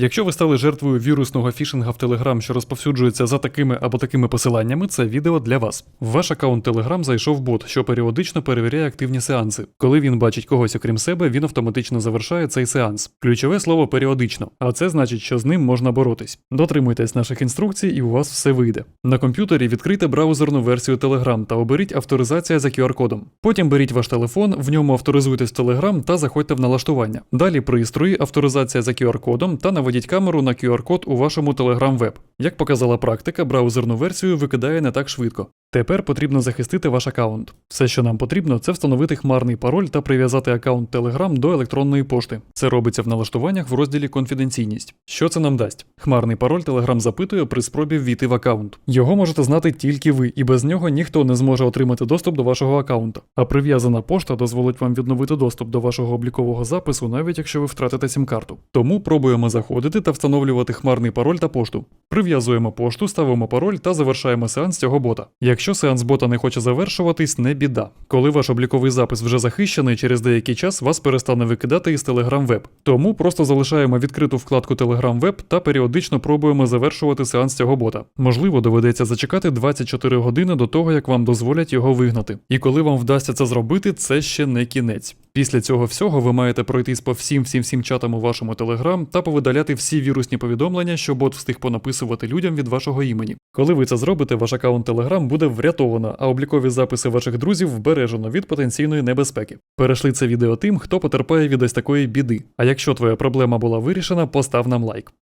Якщо ви стали жертвою вірусного фішинга в Telegram, що розповсюджується за такими або такими посиланнями, це відео для вас. В ваш аккаунт Telegram зайшов бот, що періодично перевіряє активні сеанси. Коли він бачить когось окрім себе, він автоматично завершає цей сеанс. Ключове слово періодично, а це значить, що з ним можна боротись. Дотримуйтесь наших інструкцій, і у вас все вийде. На комп'ютері відкрийте браузерну версію Telegram та оберіть авторизація за QR-кодом. Потім беріть ваш телефон, в ньому авторизуйтесь в Telegram та заходьте в налаштування. Далі пристрої, авторизація за QR-кодом та наведіть камеру на QR-код у вашому Telegram веб. Як показала практика, браузерну версію викидає не так швидко. Тепер потрібно захистити ваш аккаунт. Все, що нам потрібно, це встановити хмарний пароль та прив'язати аккаунт Telegram до електронної пошти. Це робиться в налаштуваннях в розділі Конфіденційність. Що це нам дасть? Хмарний пароль Telegram запитує при спробі ввійти в аккаунт. Його можете знати тільки ви, і без нього ніхто не зможе отримати доступ до вашого аккаунта. А прив'язана пошта дозволить вам відновити доступ до вашого облікового запису, навіть якщо ви втратите сім-карту. Тому пробуємо заходити та встановлювати хмарний пароль та пошту. Прив'язуємо пошту, ставимо пароль та завершаємо сеанс цього бота. Якщо сеанс бота не хоче завершуватись, не біда. Коли ваш обліковий запис вже захищений, через деякий час вас перестане викидати із Telegram Web. Тому просто залишаємо відкриту вкладку Telegram Web та періодично пробуємо завершувати сеанс цього бота. Можливо, доведеться зачекати 24 години до того, як вам дозволять його вигнати. І коли вам вдасться це зробити, це ще не кінець. Після цього всього ви маєте пройтись по всім всім всім чатам у вашому Telegram та повидаляти всі вірусні повідомлення, що бот встиг понаписувати людям від вашого імені. Коли ви це зробите, ваш аккаунт Telegram буде врятовано, а облікові записи ваших друзів вбережено від потенційної небезпеки. Перейшли це відео тим, хто потерпає від ось такої біди. А якщо твоя проблема була вирішена, постав нам лайк.